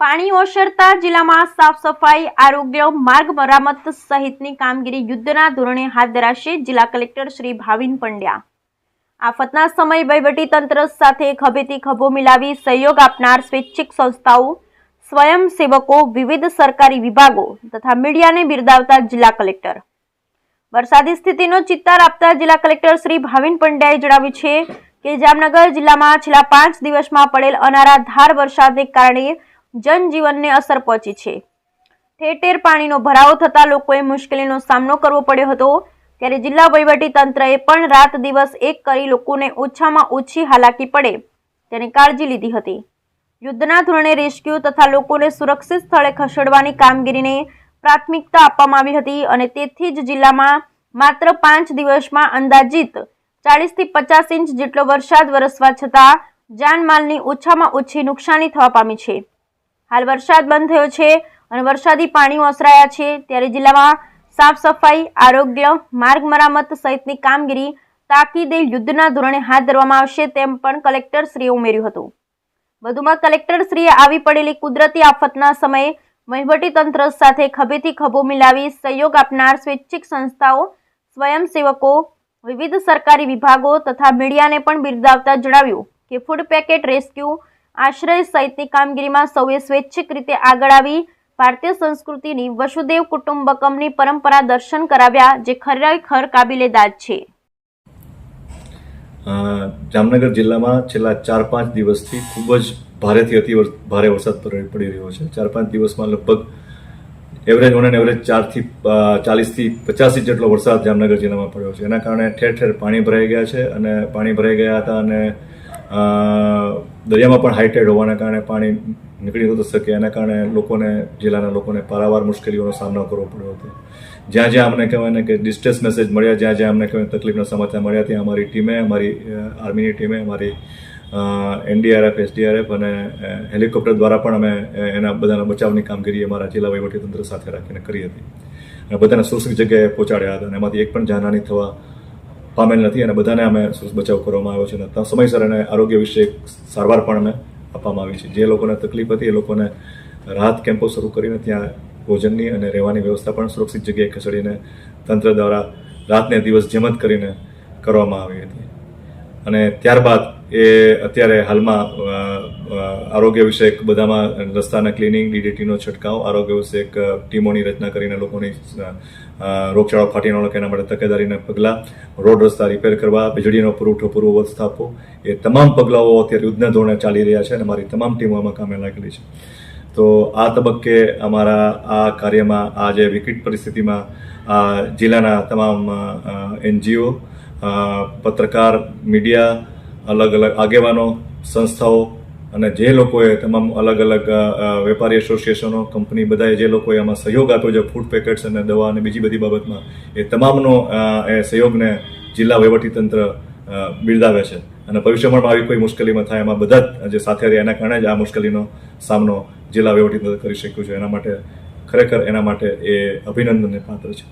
પાણી ઓસરતા જિલ્લામાં સાફ સફાઈ, આરોગ્ય, માર્ગ મરામત સહિતની કામગીરી યુદ્ધના ધોરણે હાથ ધરાશે જિલ્લા કલેક્ટર શ્રી ભાવિન પંડ્યા. આફતના સમય વહીવટી તંત્ર સાથે ખભેથી ખભો મિલાવી સહયોગ આપનાર સ્વૈચ્છિક સંસ્થાઓ સ્વયંસેવકો વિવિધ સરકારી વિભાગો તથા મીડિયાને બિરદાવતા જિલ્લા કલેક્ટર. વરસાદી સ્થિતિનો ચિત્તાર આપતા જિલ્લા કલેક્ટર શ્રી ભાવિન પંડ્યાએ જણાવ્યું છે કે જામનગર જિલ્લામાં છેલ્લા પાંચ દિવસમાં પડેલ અનારાધાર વરસાદને કારણે જનજીવનને અસર પહોંચી છે. ઠેર પાણીનો ભરાવો થતાં લોકોએ મુશ્કેલીનો સામનો કરવો પડ્યો હતો. ત્યારે જિલ્લા તંત્રએ પણ રાત દિવસ એક કરી લોકોને ઓછામાં ઓછી હાલાકી પડે તેની કાળજી લીધી હતી. યુદ્ધના ધોરણે રેસ્ક્યુ તથા લોકોને સુરક્ષિત સ્થળે ખસેડવાની કામગીરીને પ્રાથમિકતા આપવામાં આવી હતી અને તેથી જ જિલ્લામાં માત્ર પાંચ દિવસમાં અંદાજિત ચાળીસથી પચાસ ઇંચ જેટલો વરસાદ વરસવા છતાં જાનમાલની ઓછામાં ઓછી નુકસાની થવા પામી છે. હાલ વરસાદ બંધ થયો છે અને વરસાદી પાણીઓ ઓસરાયા છે. ત્યારે જિલ્લામાં સાફ સફાઈ, આરોગ્ય, માર્ગ મરામત સહિતની કામગીરી તાકીદે યુદ્ધના ધોરણે હાથ ધરવામાં આવશે તેમ પણ કલેક્ટરશ્રીએ ઉમેર્યું હતું. વધુમાં કલેક્ટરશ્રીએ આવી પડેલી કુદરતી આફતના સમયે વહીવટીતંત્ર સાથે ખભેથી ખભો મિલાવી સહયોગ આપનાર સ્વૈચ્છિક સંસ્થાઓ, સ્વયંસેવકો, વિવિધ સરકારી વિભાગો તથા મીડિયાને પણ બિરદાવતા જણાવ્યું કે ફૂડ પેકેટ રેસ્ક્યુ આશ્રય સહિતની કામગીરીમાં સૌએ સ્વૈચ્છિક રીતે આગળ આવી. ભારતીય સંસ્કૃતિની વસુદેવ કુટુંબકમની પરંપરા દર્શન કરાવ્યા, જે ખરેખર કાબિલે છે. જામનગર જિલ્લામાં છેલ્લા ચાર પાંચ દિવસથી ખૂબ જ ભારેથી અતિ ભારે વરસાદ પડી રહ્યો છે. ચાર પાંચ દિવસમાં લગભગ એવરેજ ઓન એન એવરેજ ચારથી ચાલીસથી પચાસ જેટલો વરસાદ જામનગર જિલ્લામાં પડ્યો છે. એના કારણે ઠેર ઠેર પાણી ભરાઈ ગયા છે અને પાણી ભરાઈ ગયા હતા અને દરિયામાં પણ હાઈટેડ હોવાના કારણે પાણી નીકળી નહોતું શકે. એના કારણે લોકોને, જિલ્લાના લોકોને પારાવાર મુશ્કેલીઓનો સામનો કરવો પડ્યો હતો. જ્યાં જ્યાં અમને કહેવાય ને કે ડિસ્ટ્રેસ મેસેજ મળ્યા, જ્યાં જ્યાં અમને કહેવાય તકલીફના સમાચાર મળ્યા, ત્યાં અમારી ટીમે, અમારી આર્મીની ટીમે, અમારી એનડીઆરએફ, એસડીઆરએફ અને હેલિકોપ્ટર દ્વારા પણ અમે એના બધાના બચાવની કામગીરી અમારા જિલ્લા વહીવટીતંત્ર સાથે રાખીને કરી હતી. અને બધાને સુરક્ષિત જગ્યાએ પહોંચાડ્યા હતા અને એમાંથી એક પણ જાનહાની થવા પામેલ નથી અને બધાને અમે બચાવ કરવામાં આવ્યો છે અને ત્યાં સમયસર અને આરોગ્ય વિશે સારવાર પણ અમે આપવામાં આવી છે. જે લોકોને તકલીફ હતી એ લોકોને રાહત કેમ્પો શરૂ કરીને ત્યાં ભોજનની અને રહેવાની વ્યવસ્થા પણ સુરક્ષિત જગ્યાએ ખસેડીને તંત્ર દ્વારા રાતને દિવસ જેમ જ કરીને કરવામાં આવી હતી. અને ત્યારબાદ એ અત્યારે હાલમાં આરોગ્ય વિષયક બધામાં રસ્તાના ક્લિનિંગ, ડીડીટીનો છંટકાવ, આરોગ્ય વિષયક ટીમોની રચના કરીને લોકોની રોગચાળો ફાટી ન એના માટે તકેદારીના પગલાં, રોડ રસ્તા રિપેર કરવા, વીજળીનો પુરવઠો પૂર્વવત સ્થાપવો એ તમામ પગલાઓ અત્યારે યુદ્ધના ધોરણે ચાલી રહ્યા છે અને મારી તમામ ટીમો આમાં કામે લાગેલી છે. તો આ તબક્કે અમારા આ કાર્યમાં, આ જે વિકટ પરિસ્થિતિમાં, આ જિલ્લાના તમામ એનજીઓ પત્રકાર, મીડિયા અલગ અલગ આગેવાનો, સંસ્થાઓ અને જે લોકોએ તમામ અલગ અલગ વેપારી એસોસિએશનો, કંપની બધાએ જે લોકોએ આમાં સહયોગ આપ્યો છે, ફૂડ પેકેટ્સ અને દવા અને બીજી બધી બાબતમાં, એ તમામનો એ સહયોગને જિલ્લા વહીવટીતંત્ર બિરદાવે છે. અને ભવિષ્યમાં આવી કોઈ મુશ્કેલીમાં થાય એમાં બધા જ જે સાથે રહ્યા એના કારણે જ આ મુશ્કેલીનો સામનો જિલ્લા વહીવટીતંત્ર કરી શક્યું છે. એના માટે ખરેખર એના માટે એ અભિનંદનને પાત્ર છે.